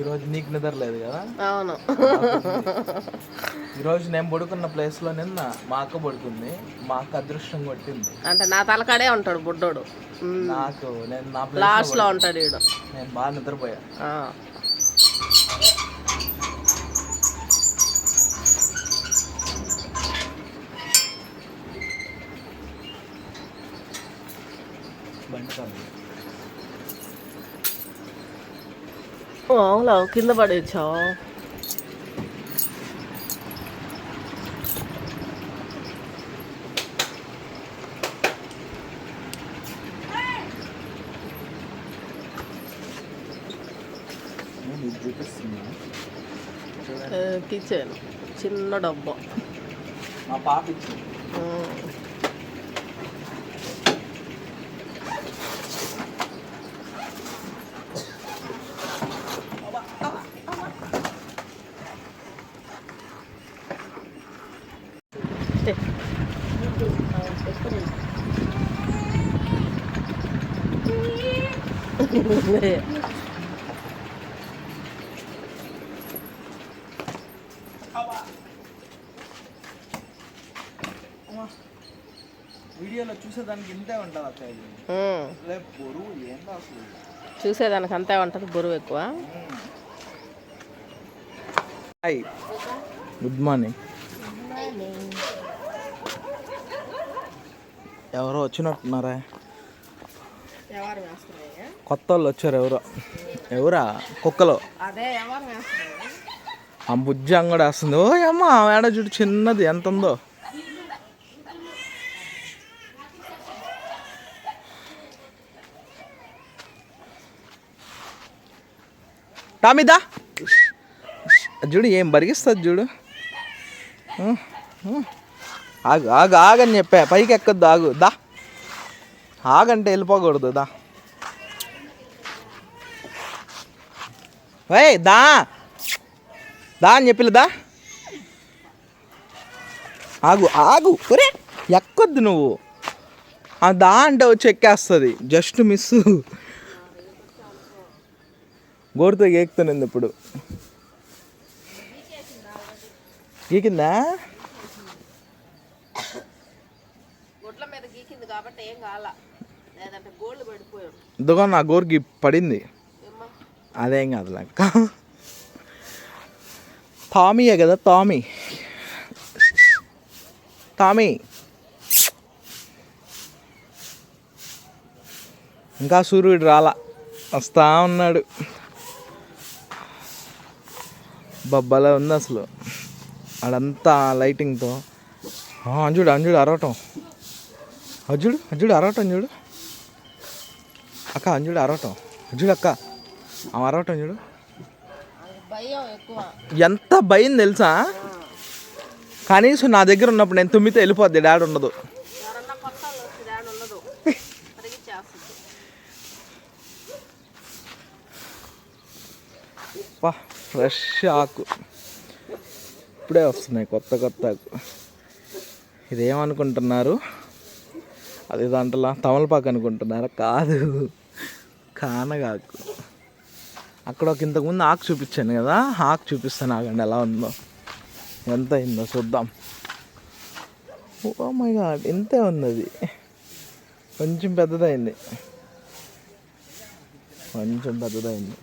ఈరోజు నీకు నిద్ర లేదు కదా? అవును. ఈరోజు నేను పడుకున్న ప్లేస్లో నిన్న మా అక్క పడుకుంది మా అక్క అదృష్టం కొట్టింది. అంటే నా తలకాడే ఉంటాడు బుడ్డోడు. నాకు నేను నా ప్లేస్ లాస్ట్లో ఉంటాడు వీడు నేను బాగా నిద్రపోయా. బండి కాదు. ఓ, అవునా కింద పడేచ్చావు నేను ఇది చూపిస్తున్నా చూడండి. కిచెన్ చిన్న డబ్బా మా పాప ఇచ్చింది వీడియోలో చూసేదానికి ఇంతే ఉంటుంది అక్క ఇది. ఉమ్. రేపు బరువు ఏందో అసలు? చూసేదానికి అంతే ఉంటుంది బరువు ఎక్కువ. హాయ్. గుడ్ మార్నింగ్ ఎవరో వచ్చినట్టున్నారా? కొత్త వాళ్ళు వచ్చారు ఎవరో? ఎవరా? కుక్కలో. ఆ బుజ్జి అంగడి వస్తుంది. ఓ అమ్మ ఆడ చూడు చిన్నది. ఎంత ఉందో. టామిదా చూడు ఏం బరిగిస్తుంది చూడు. ఆగు ఆగు ఆగని చెప్పా. పైకి ఎక్కద్దు ఆగు. దా. ఆగంటే వెళ్ళిపోకూడదు దా. వే దా. దా అని చెప్పిలే దా. ఆగు ఆగు. ఒరే ఎక్కొద్దు నువ్వు. ఆ దా అంటే వచ్చి ఎక్కేస్తుంది. Just miss. గోరుతో గేకుతుంది ఇప్పుడు. గీకిందా? మీద గీకింది కాబట్టి ఏం కాల ఇదిగో నా గోరుకి పడింది. అదేం కాదు లెక్క. టామీయే కదా టామీ. టామీ. ఇంకా సూర్యుడు రాలా. వస్తా ఉన్నాడు. బబ్బలా ఉంది అసలు. ఆడంతా లైటింగ్తో అంజుడు అంజుడు అరవటం. అజ్జుడు అజ్జుడు అరవటం చూడు. అక్క అంజుడు అరవటం. అజ్జుడు అక్క ఆ అరవటం చూడు. ఎంత భయం తెలుసా? కనీసం నా దగ్గర ఉన్నప్పుడు నేను తుమ్మితే వెళ్ళిపోద్ది డాడీ ఉండదు. ఎవరన్నా ఫ్రెష్ ఆకు. ఇప్పుడే వస్తున్నాయి కొత్త కొత్త ఆకు. ఇదేమనుకుంటున్నారు? అది దాంట్లో తమలపాకు అనుకుంటున్నారా? కాదు. కానగాకు. అక్కడ ఒక ఇంతకుముందు ఆకు చూపించాను కదా ఆకు చూపిస్తాను ఆగండి ఎలా ఉందో. ఎంత అయిందో చూద్దాం. ఓ మై గాడ్ ఇంతే ఉంది అది కొంచెం పెద్దదైంది. కొంచెం పెద్దదైంది.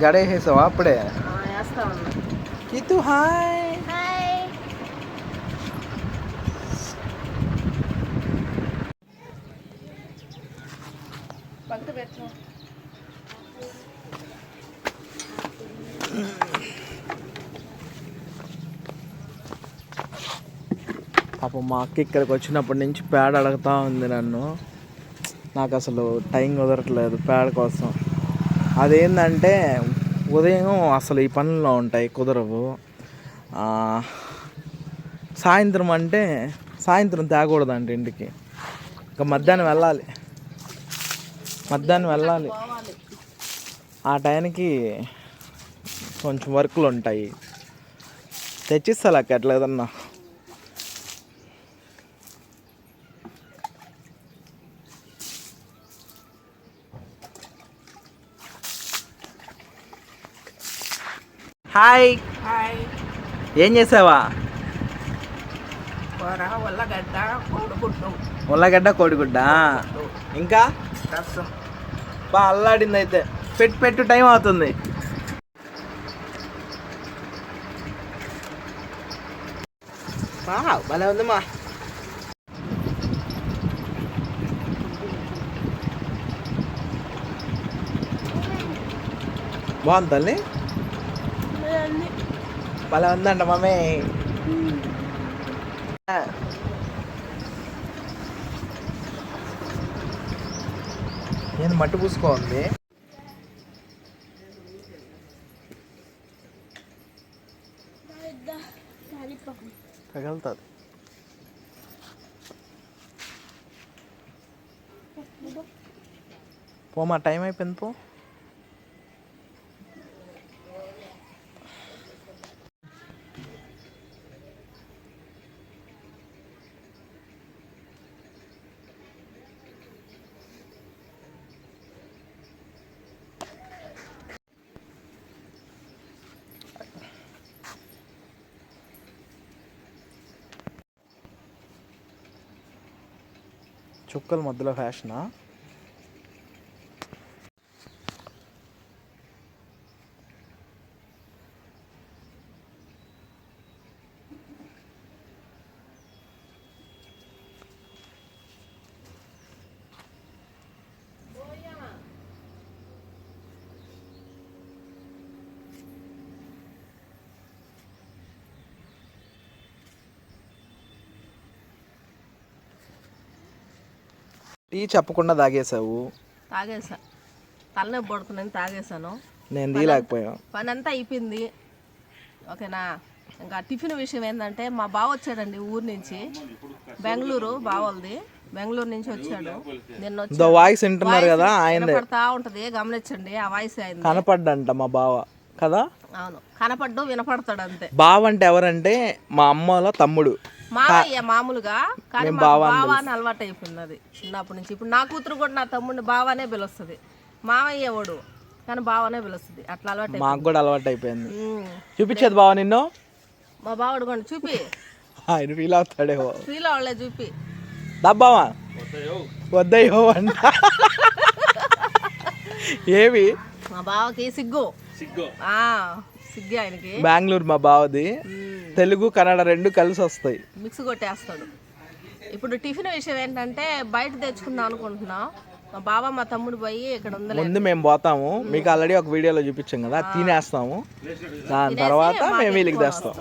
జడేసేసావా అప్పుడే? ఇతు హాయ్ పంక్తి పెట్టు. పాపం మా అక్క ఇక్కడికి వచ్చినప్పటి నుంచి పేడ అడుగుతా ఉంది నన్ను. నాకు అసలు టైం కుదరట్లేదు పేడ కోసం. అదేంటంటే ఉదయం అసలు ఈ పనుల్లో ఉంటాయి కుదరవు. సాయంత్రం అంటే సాయంత్రం తేకూడదంట ఇంటికి. ఇంకా మధ్యాహ్నం వెళ్ళాలి. మధ్యాహ్నం వెళ్ళాలి. ఆ టైంకి కొంచెం వర్కులు ఉంటాయి. తెచ్చిస్తా లెక్క ఎట్లేదన్నా హాయ్. హాయ్. ఏం చేసావా? ఉల్లగడ్డ కోడిగుడ్డ. ఇంకా? రసం. బా అల్లాడింది అయితే పెట్టు పెట్టు టైం అవుతుంది. భలే ఉంది మా. బాగుంది తల్లి? భలే ఉందంట మమ్మీ. నేను మట్టి పూసుకోండి తగలుతుంది. పోమా టైం అయిపోయింది పో. చుక్కల మధ్యలో ఫ్యాషనా? టీ చెప్పకుండా తాగేసావు తాగేసా. తలనొప్పి పడుతుందని తాగేసాను నేను తీయలేకపోయా పని అంతా అయిపోయింది. ఓకేనా? ఇంకా టిఫిన్ విషయం ఏంటంటే మా బావ వచ్చాడండి ఊరు నుంచి. బెంగళూరు బావలది. బెంగళూరు నుంచి వచ్చాడు. నిన్న వాయిస్ వింటున్నారు కదా ఆయనదే. వినపడతా ఉంటది. గమనించండి ఆ వాయిస్ అయింది కనపడ్డంట మా బావ. కదా? అవును. కనపడ్డు వినపడతాడు అంతే బావ అంటే ఎవరంటే మా అమ్మలో తమ్ముడు. మావయ్య మామూలుగా కానీ బావ అని అలవాటు అయిపోయింది అది. చిన్నప్పటి నుంచి. ఇప్పుడు నా కూతురు కూడా నా తమ్ముడిని బావానే పిలుస్తుంది. మావయ్య వాడు కానీ బావనే పిలుస్తుంది. అట్లా అలవాటు. మాకు కూడా అలవాటు అయిపోయింది. చూపించేది బావ నిన్ను? మా బావడు కూడా చూపి. ఆయన ఫీల్ అవుతాడేమో స్త్రీలో వాళ్ళే చూపి. దబ్బావా వద్దయ్యో. అంట ఏవి? మా బావకి సిగ్గు. ఆ, సిగ్గు ఆయనకి. బెంగళూరు మా బావది. తెలుగు కన్నడ రెండు కలిసి వస్తాయి. మిక్స్ కొట్టేస్తాడు. ఇప్పుడు టిఫిన్ విషయం ఏంటంటే బయట తెచ్చుకుందాం అనుకుంటున్నాం. మా బావ మా తమ్ముడు పోయి ఇక్కడ ఉందలే. ముందు మేము పోతాము. మీకు ఆల్రెడీ ఒక వీడియోలో చూపించాం కదా తినేస్తాము. దాని తర్వాత మేము వీళ్ళకి తెస్తాం.